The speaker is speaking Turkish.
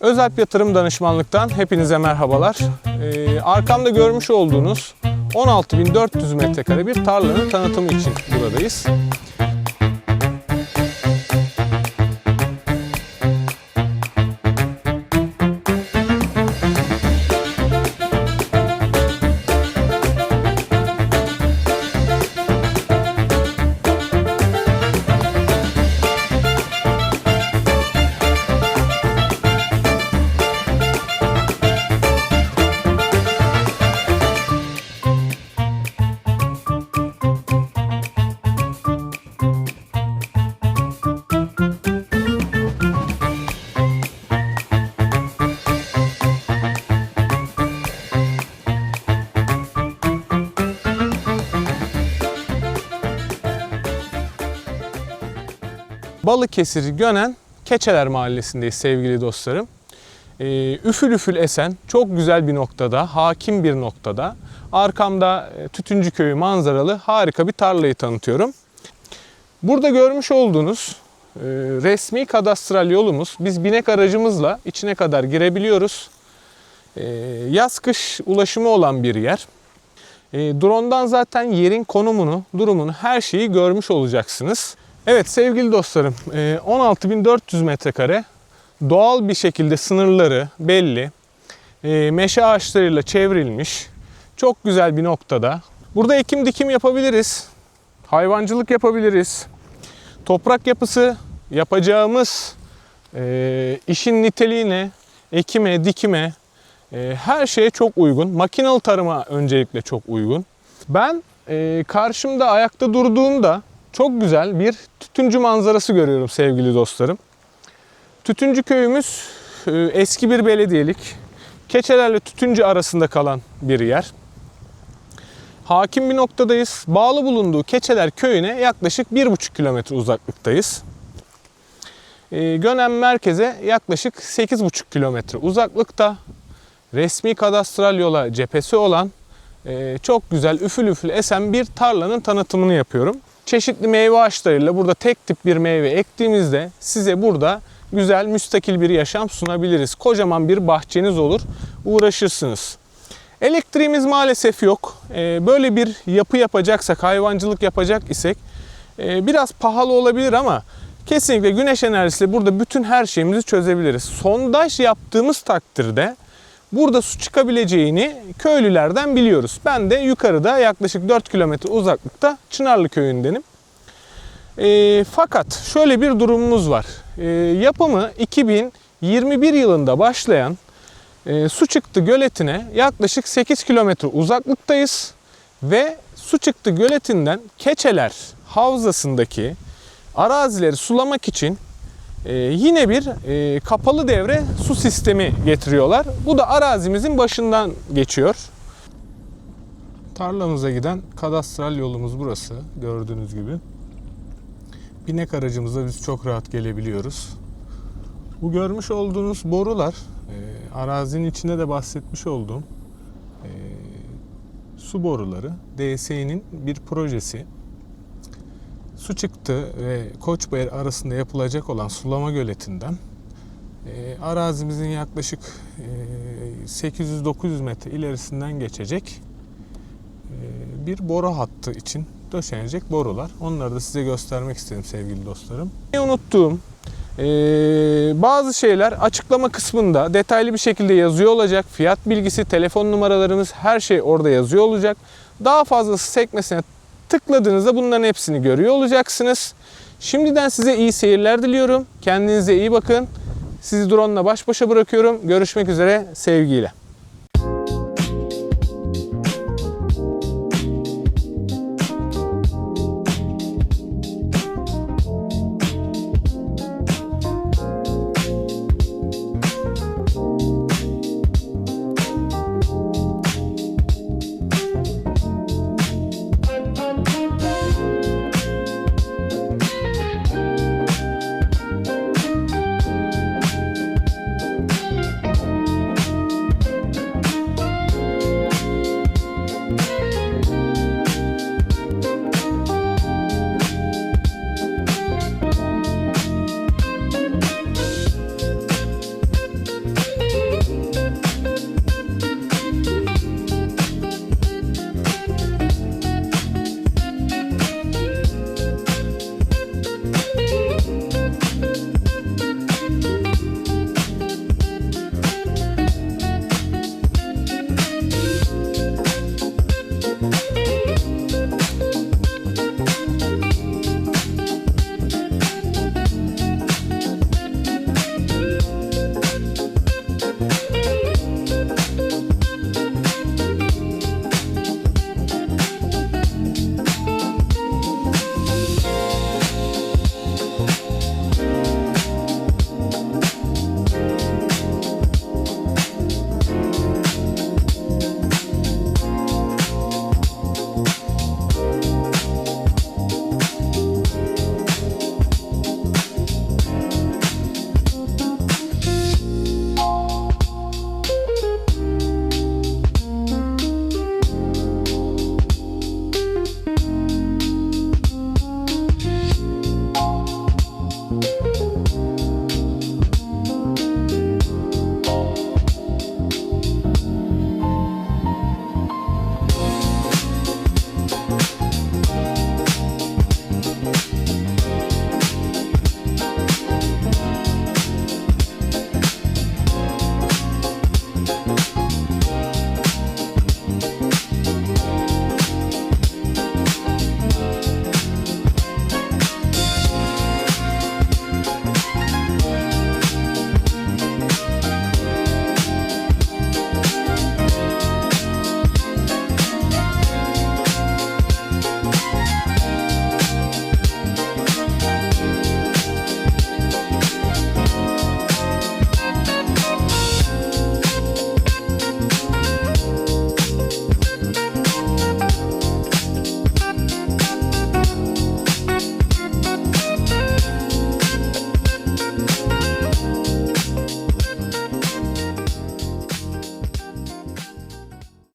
Özalp Yatırım Danışmanlık'tan hepinize merhabalar. Ee, arkamda görmüş olduğunuz 16.400 metrekare bir tarlanın tanıtımı için buradayız. Balıkesir Gönen Keçeler Mahallesi'ndeyiz sevgili dostlarım. Ee, üfül üfül esen çok güzel bir noktada, hakim bir noktada. Arkamda e, Tütüncü Köyü manzaralı harika bir tarlayı tanıtıyorum. Burada görmüş olduğunuz e, resmi kadastral yolumuz. Biz binek aracımızla içine kadar girebiliyoruz. E, yaz kış ulaşımı olan bir yer. Drone'dan zaten yerin konumunu, durumunu, her şeyi görmüş olacaksınız. Evet sevgili dostlarım, e, 16.400 metrekare doğal bir şekilde sınırları belli. E, meşe ağaçlarıyla çevrilmiş. Çok güzel bir noktada. Burada ekim dikim yapabiliriz. Hayvancılık yapabiliriz. Toprak yapısı yapacağımız e, işin niteliğine, ekime, dikime, e, her şeye çok uygun. Makinalı tarıma öncelikle çok uygun. Ben e, karşımda ayakta durduğumda çok güzel bir tütüncü manzarası görüyorum sevgili dostlarım. Tütüncü köyümüz e, eski bir belediyelik. Keçelerle tütüncü arasında kalan bir yer. Hakim bir noktadayız. Bağlı bulunduğu Keçeler köyüne yaklaşık 1,5 kilometre uzaklıktayız. E, Gönen merkeze yaklaşık 8,5 kilometre uzaklıkta. Resmi kadastral yola cephesi olan e, çok güzel üfül üfül esen bir tarlanın tanıtımını yapıyorum. Çeşitli meyve ağaçlarıyla burada tek tip bir meyve ektiğimizde size burada güzel müstakil bir yaşam sunabiliriz. Kocaman bir bahçeniz olur, uğraşırsınız. Elektriğimiz maalesef yok. Ee, Böyle bir yapı yapacaksak, hayvancılık yapacak isek e, biraz pahalı olabilir ama kesinlikle güneş enerjisiyle burada bütün her şeyimizi çözebiliriz. Sondaj yaptığımız takdirde burada su çıkabileceğini köylülerden biliyoruz. Ben de yukarıda yaklaşık 4 kilometre uzaklıkta Çınarlı köyündenim. E, fakat şöyle bir durumumuz var. E, yapımı 2021 yılında başlayan e, su çıktı göletine yaklaşık 8 kilometre uzaklıktayız ve su çıktı göletinden Keçeler havzasındaki arazileri sulamak için ee, yine bir e, kapalı devre su sistemi getiriyorlar. Bu da arazimizin başından geçiyor. Tarlamıza giden kadastral yolumuz burası gördüğünüz gibi. Binek aracımızla biz çok rahat gelebiliyoruz. Bu görmüş olduğunuz borular e, arazinin içinde de bahsetmiş olduğum e, su boruları DSİ'nin bir projesi su çıktı ve Koçbayır arasında yapılacak olan sulama göletinden e, arazimizin yaklaşık e, 800-900 metre ilerisinden geçecek e, bir boru hattı için döşenecek borular. Onları da size göstermek istedim sevgili dostlarım. Unuttuğum e, bazı şeyler açıklama kısmında detaylı bir şekilde yazıyor olacak. Fiyat bilgisi, telefon numaralarımız her şey orada yazıyor olacak. Daha fazlası sekmesine tıkladığınızda bunların hepsini görüyor olacaksınız. Şimdiden size iyi seyirler diliyorum. Kendinize iyi bakın. Sizi drone ile baş başa bırakıyorum. Görüşmek üzere sevgiyle.